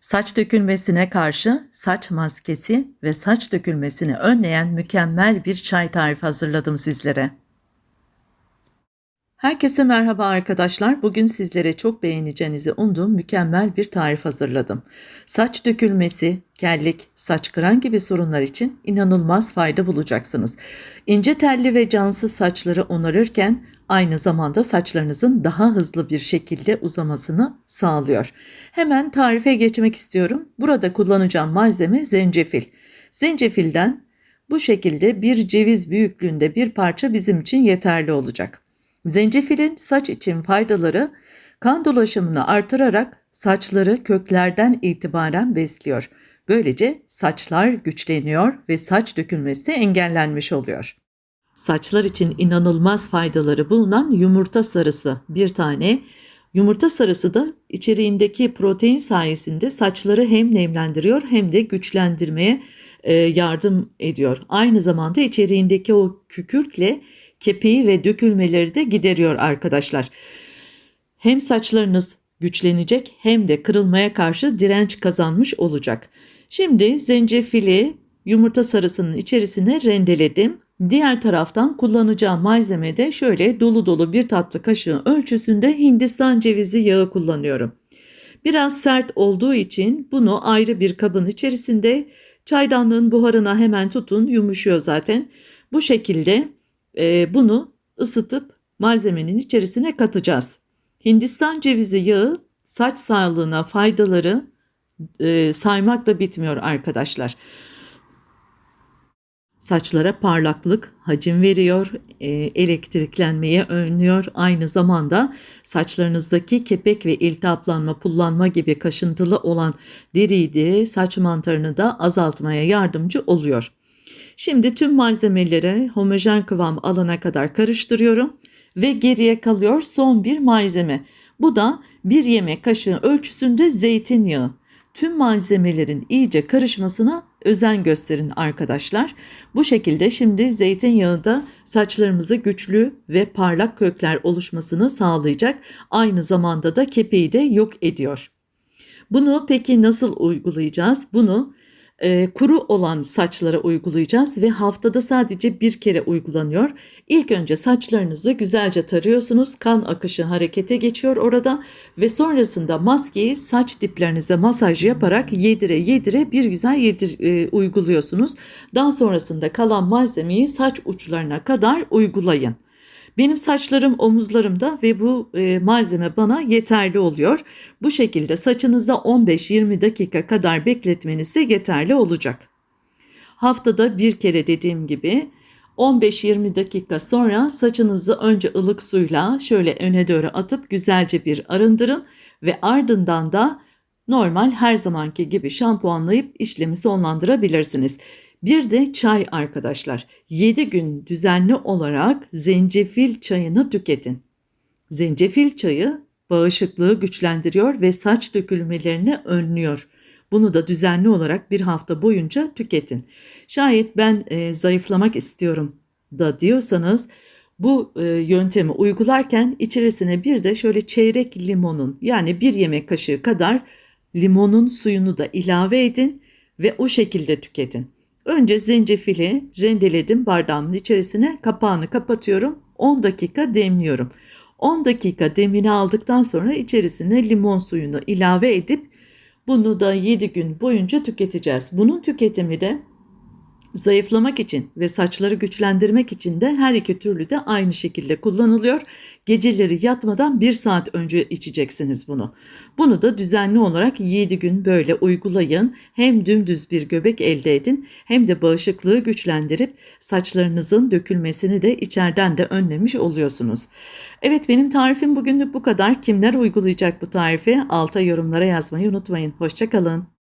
Saç dökülmesine karşı saç maskesi ve saç dökülmesini önleyen mükemmel bir çay tarifi hazırladım sizlere. Herkese merhaba arkadaşlar. Bugün sizlere çok beğeneceğinizi umduğum mükemmel bir tarif hazırladım. Saç dökülmesi, kellik, saç kıran gibi sorunlar için inanılmaz fayda bulacaksınız. İnce telli ve cansız saçları onarırken aynı zamanda saçlarınızın daha hızlı bir şekilde uzamasını sağlıyor. Hemen tarife geçmek istiyorum. Burada kullanacağım malzeme zencefil. Zencefilden bu şekilde bir ceviz büyüklüğünde bir parça bizim için yeterli olacak. Zencefilin saç için faydaları kan dolaşımını artırarak saçları köklerden itibaren besliyor. Böylece saçlar güçleniyor ve saç dökülmesi engellenmiş oluyor. Saçlar için inanılmaz faydaları bulunan yumurta sarısı bir tane. Yumurta sarısı da içeriğindeki protein sayesinde saçları hem nemlendiriyor hem de güçlendirmeye e, yardım ediyor. Aynı zamanda içeriğindeki o kükürtle kepeği ve dökülmeleri de gideriyor arkadaşlar. Hem saçlarınız güçlenecek hem de kırılmaya karşı direnç kazanmış olacak. Şimdi zencefili yumurta sarısının içerisine rendeledim. Diğer taraftan kullanacağım malzemede şöyle dolu dolu bir tatlı kaşığı ölçüsünde Hindistan cevizi yağı kullanıyorum. Biraz sert olduğu için bunu ayrı bir kabın içerisinde çaydanlığın buharına hemen tutun yumuşuyor zaten. Bu şekilde e, bunu ısıtıp malzemenin içerisine katacağız. Hindistan cevizi yağı saç sağlığına faydaları e, saymakla bitmiyor arkadaşlar. Saçlara parlaklık, hacim veriyor, e, elektriklenmeye önlüyor. Aynı zamanda saçlarınızdaki kepek ve iltihaplanma, pullanma gibi kaşıntılı olan deriyi de saç mantarını da azaltmaya yardımcı oluyor. Şimdi tüm malzemeleri homojen kıvam alana kadar karıştırıyorum ve geriye kalıyor son bir malzeme. Bu da bir yemek kaşığı ölçüsünde zeytinyağı. Tüm malzemelerin iyice karışmasına özen gösterin arkadaşlar. Bu şekilde şimdi zeytinyağı da saçlarımıza güçlü ve parlak kökler oluşmasını sağlayacak. Aynı zamanda da kepeği de yok ediyor. Bunu peki nasıl uygulayacağız? Bunu e, kuru olan saçlara uygulayacağız ve haftada sadece bir kere uygulanıyor. İlk önce saçlarınızı güzelce tarıyorsunuz. Kan akışı harekete geçiyor orada ve sonrasında maskeyi saç diplerinize masaj yaparak yedire yedire bir güzel yedir, e, uyguluyorsunuz. Daha sonrasında kalan malzemeyi saç uçlarına kadar uygulayın. Benim saçlarım omuzlarımda ve bu e, malzeme bana yeterli oluyor. Bu şekilde saçınızda 15-20 dakika kadar bekletmeniz de yeterli olacak. Haftada bir kere dediğim gibi 15-20 dakika sonra saçınızı önce ılık suyla şöyle öne doğru atıp güzelce bir arındırın ve ardından da normal her zamanki gibi şampuanlayıp işlemi sonlandırabilirsiniz. Bir de çay arkadaşlar. 7 gün düzenli olarak zencefil çayını tüketin. Zencefil çayı bağışıklığı güçlendiriyor ve saç dökülmelerini önlüyor. Bunu da düzenli olarak bir hafta boyunca tüketin. Şayet ben e, zayıflamak istiyorum da diyorsanız bu e, yöntemi uygularken içerisine bir de şöyle çeyrek limonun yani bir yemek kaşığı kadar limonun suyunu da ilave edin ve o şekilde tüketin. Önce zencefili rendeledim bardağımın içerisine kapağını kapatıyorum 10 dakika demliyorum. 10 dakika demini aldıktan sonra içerisine limon suyunu ilave edip bunu da 7 gün boyunca tüketeceğiz. Bunun tüketimi de Zayıflamak için ve saçları güçlendirmek için de her iki türlü de aynı şekilde kullanılıyor. Geceleri yatmadan bir saat önce içeceksiniz bunu. Bunu da düzenli olarak 7 gün böyle uygulayın. Hem dümdüz bir göbek elde edin hem de bağışıklığı güçlendirip saçlarınızın dökülmesini de içeriden de önlemiş oluyorsunuz. Evet benim tarifim bugünlük bu kadar. Kimler uygulayacak bu tarifi? Alta yorumlara yazmayı unutmayın. Hoşçakalın.